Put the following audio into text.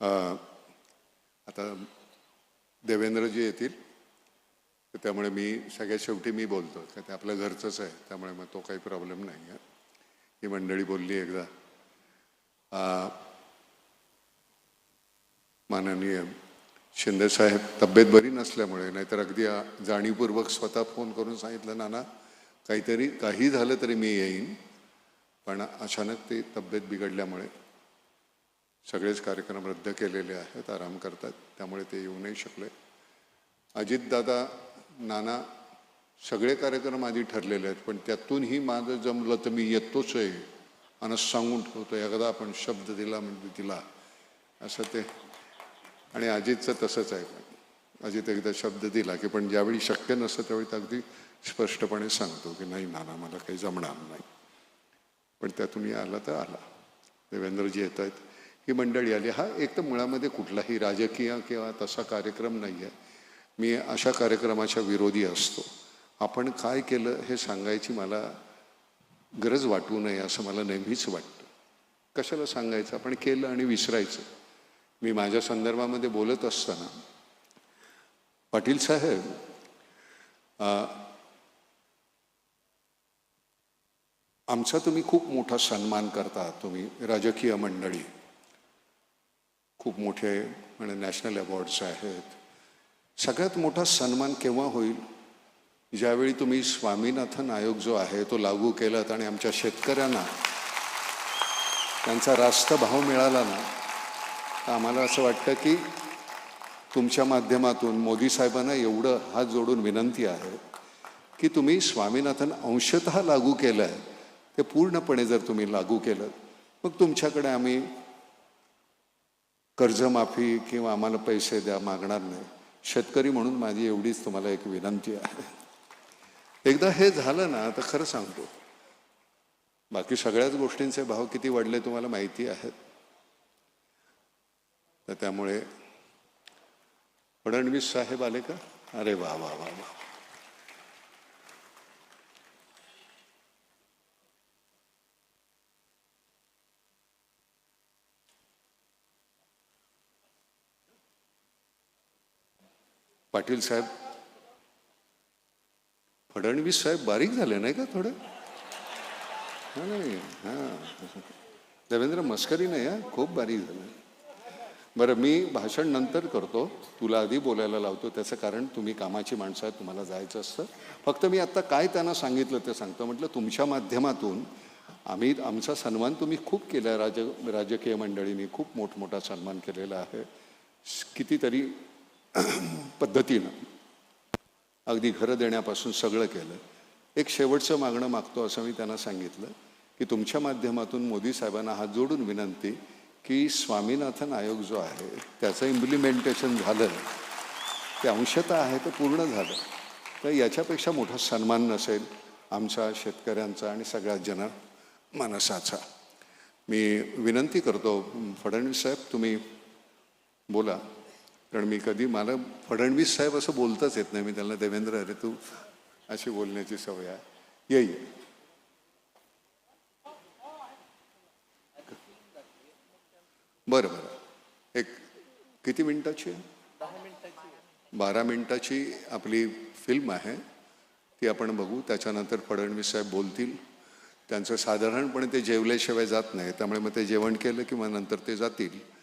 आता देवेंद्रजी येतील तर त्यामुळे मी सगळ्यात शेवटी मी बोलतो का ते आपल्या घरचंच आहे त्यामुळे मग तो काही प्रॉब्लेम नाही आहे ही मंडळी बोलली एकदा. माननीय शिंदेसाहेब तब्येत बरी नसल्यामुळे नाहीतर अगदी जाणीवपूर्वक स्वतः फोन करून सांगितलं नाना काहीतरी काही झालं तरी मी येईन. पण अचानक ते तब्येत बिघडल्यामुळे सगळेच कार्यक्रम रद्द केलेले आहेत आराम करतात त्यामुळे ते येऊ नाही शकले. अजितदादा नाना सगळे कार्यक्रम आधी ठरलेले आहेत पण त्यातूनही माझं जमलं तर मी येतोच आहे. आणि सांगून ठेवतो एकदा आपण शब्द दिला म्हणजे दिला. असं ते. आणि अजितचं तसंच आहे. पण अजित एकदा शब्द दिला की पण ज्यावेळी शक्य नसतं त्यावेळी तर अगदी स्पष्टपणे सांगतो की नाही नाना मला काही जमणार नाही. पण त्यातून आला तर आला. देवेंद्रजी येत आहेत. ही मंडळी आली. हा एक तर मुळामध्ये कुठलाही राजकीय किंवा तसा कार्यक्रम नाही आहे मी अशा कार्यक्रमाच्या विरोधी असतो. आपण काय केलं हे सांगायची मला गरज वाटू नये असं मला नेहमीच वाटतं. कशाला सांगायचं? आपण केलं आणि विसरायचं. मी माझ्या संदर्भामध्ये बोलत असताना पाटील साहेब आमचा तुम्ही खूप मोठा सन्मान करता तुम्ही राजकीय मंडळी. खूप मोठे म्हणजे नॅशनल अवॉर्ड्स आहेत. सगळ्यात मोठा सन्मान केव्हा होईल? ज्यावेळी तुम्ही स्वामीनाथन आयोग जो आहे तो लागू केलात आणि आमच्या शेतकऱ्यांना त्यांचा रास्त भाव मिळाला ना तर आम्हाला असं वाटतं की तुमच्या माध्यमातून मोदी साहेबांना एवढं हात जोडून विनंती आहे की तुम्ही स्वामीनाथन अंशतः लागू केलं आहे ते पूर्णपणे जर तुम्ही लागू केलं मग तुमच्याकडे आम्ही कर्जमाफी किंवा आम्हाला पैसे द्या मागणार नाही. शेतकरी म्हणून माझी एवढीच तुम्हाला एक विनंती आहे. एकदा हे झालं ना तर खरं सांगतो. बाकी सगळ्याच गोष्टींचे भाव किती वाढले तुम्हाला माहिती आहेत तर त्यामुळे फडणवीस साहेब आले का? अरे वा वा वा वा. पाटील साहेब. फडणवीस साहेब बारीक झाले नाही का थोडे? नाही हां. देवेंद्र मस्करी नाही हा. खूप बारीक झालं. बरं मी भाषण नंतर करतो. तुला आधी बोलायला लावतो. त्याचं कारण तुम्ही कामाची माणसं आहेत तुम्हाला जायचं असतं. फक्त मी आत्ता काय त्यांना सांगितलं ते सांगतो. म्हटलं तुमच्या माध्यमातून आम्ही आमचा सन्मान तुम्ही खूप केला आहे. राज राजकीय मंडळींनी खूप मोठमोठा सन्मान केलेला आहे. कितीतरी पद्धतीनं. अगदी घरं देण्यापासून सगळं केलं. एक शेवटचं मागणं मागतो असं मी त्यांना सांगितलं की तुमच्या माध्यमातून मोदी साहेबांना हात जोडून विनंती की स्वामीनाथन आयोग जो आहे त्याचं इम्प्लिमेंटेशन झालं. ते अंशतः आहे ते पूर्ण झालं. तर याच्यापेक्षा मोठा सन्मान नसेल आमचा शेतकऱ्यांचा आणि सगळ्या जन मानसाचा मी विनंती करतो फडणवीस साहेब तुम्ही बोला. कारण मी कधी मला फडणवीस साहेब असं बोलताच येत नाही. मी त्यांना देवेंद्र अरे तू अशी बोलण्याची सवय आहे. येई बरं बरं. एक किती मिनिटाची आहे? बारा मिनिटाची आपली फिल्म आहे. ती आपण बघू. त्याच्यानंतर फडणवीस साहेब बोलतील. त्यांचं साधारणपणे ते जेवल्याशिवाय जात नाही. त्यामुळे मग ते जेवण केलं किंवा नंतर ते जातील.